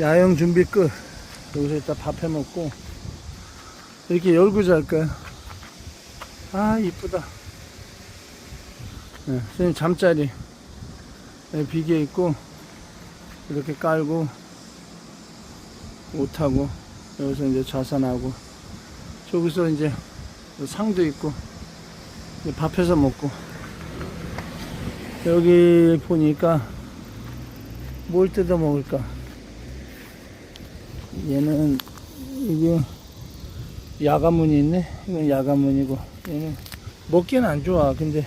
야영 준비 끝. 여기서 이따 밥 해 먹고 이렇게 열고 잘까요? 아 이쁘다. 네, 선생님 잠자리 네, 비계 있고 이렇게 깔고 옷하고 여기서 이제 좌산하고 저기서 이제 상도 있고 밥해서 먹고 여기 보니까 뭘 뜯어 먹을까? 얘는 이게 야가문이 있네. 이건 야가문이고 얘는 먹기는 안 좋아. 근데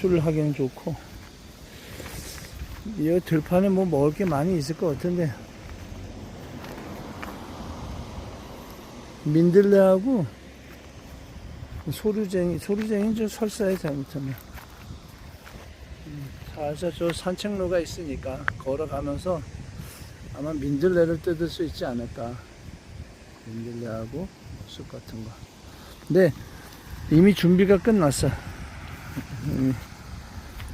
술을 하기는 좋고. 이 들판에 뭐 먹을 게 많이 있을 것 같은데 민들레하고 소루쟁이 소루쟁이 저 설사에 잘못하면 음, 살살 저 산책로가 있으니까 걸어가면서 아마 민들레를 뜯을 수 있지 않을까. 민들레하고 쑥 같은 거. 근데 이미 준비가 끝났어.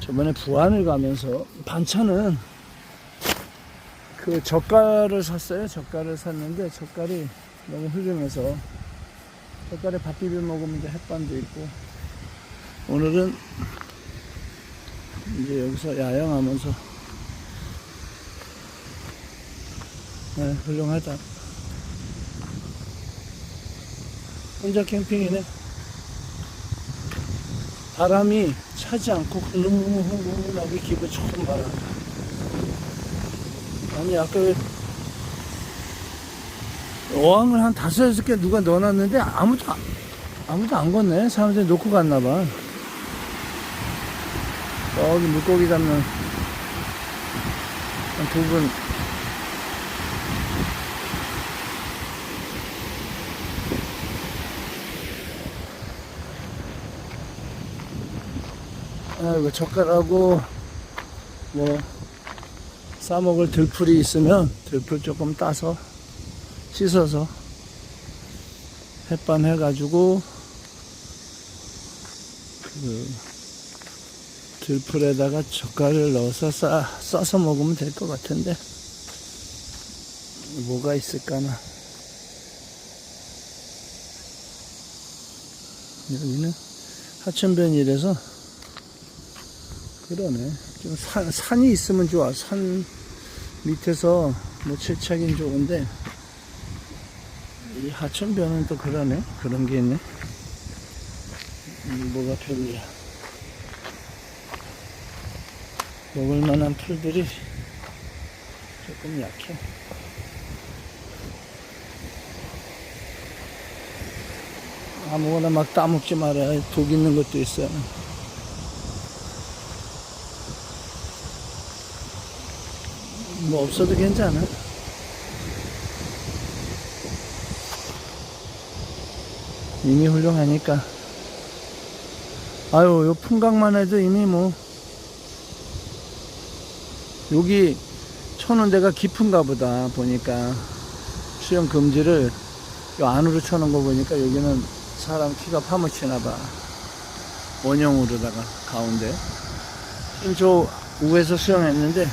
저번에 부안을 가면서 반찬은 그 젓갈을 샀어요. 젓갈을 샀는데 젓갈이 너무 훌륭해서 젓갈에 밥 비벼 먹으면 이제 햇반도 있고 오늘은 이제 여기서 야영하면서 네, 훌륭하다. 혼자 캠핑이네. 바람이 차지 않고 흐르르르르하게 기분 좋은 바람. 아니, 아까 왜 어항을 한 다섯, 여섯 개 누가 넣어놨는데 아무도, 안- 아무도 안 걷네. 사람들이 놓고 갔나봐. 저기 물고기 잡는 한두 분, 아이고 젓갈하고 뭐 싸먹을 들풀이 있으면 들풀 조금 따서 씻어서 햇반 해가지고 그 들풀에다가 젓갈을 넣어서 싸, 싸서 먹으면 될 것 같은데 뭐가 있을까나 여기는 하천변이라서 그러네. 좀 산, 산이 있으면 좋아. 산 밑에서 뭐 채착인 좋은데, 이 하천변은 또 그러네. 그런 게 있네. 음, 뭐가 별로야. 먹을 만한 풀들이 조금 약해. 아무거나 막 따먹지 말아야 독 있는 것도 있어요. 뭐 없어도 괜찮아. 이미 훌륭하니까. 아유, 요 풍각만 해도 이미 뭐, 여기 쳐놓은 데가 깊은가 보다, 보니까. 수영 금지를 요 안으로 쳐놓은 거 보니까 여기는 사람 키가 파묻히나 봐. 원형으로다가, 가운데. 지금 저 우에서 수영했는데,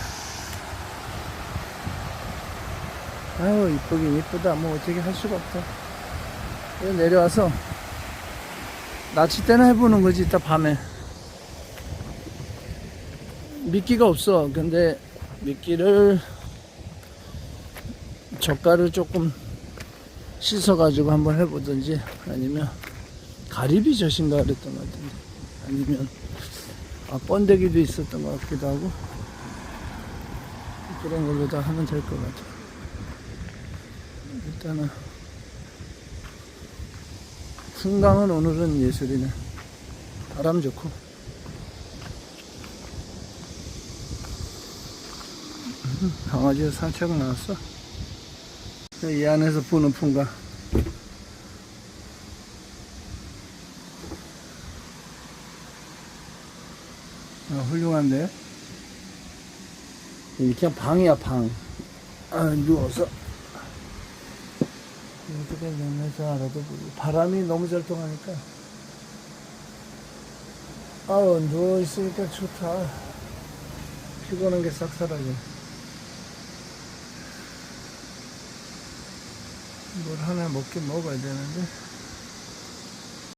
아유 이쁘긴 이쁘다 뭐 어떻게 할 수가 없다 내려와서 낚싯대나 해보는 거지 이따 밤에 미끼가 없어 근데 미끼를 젓갈을 조금 씻어 가지고 한번 해보든지 아니면 가리비 젓인가 그랬던 것 같은데 아니면 아 번데기도 있었던 것 같기도 하고 그런 걸로 다 하면 될 것 같아. 일단은 풍광은 오늘은 예술이네. 바람 좋고 강아지가 산책 나왔어? 이 안에서 보는 풍광 아, 훌륭한데? 이게 그냥 방이야 방. 아, 누워서. 어떻게 면에서 알아도 바람이 너무 잘 통하니까. 아우 누워있으니까 좋다. 피곤한 게 싹 사라져 뭘 하나 먹긴 먹어야 되는데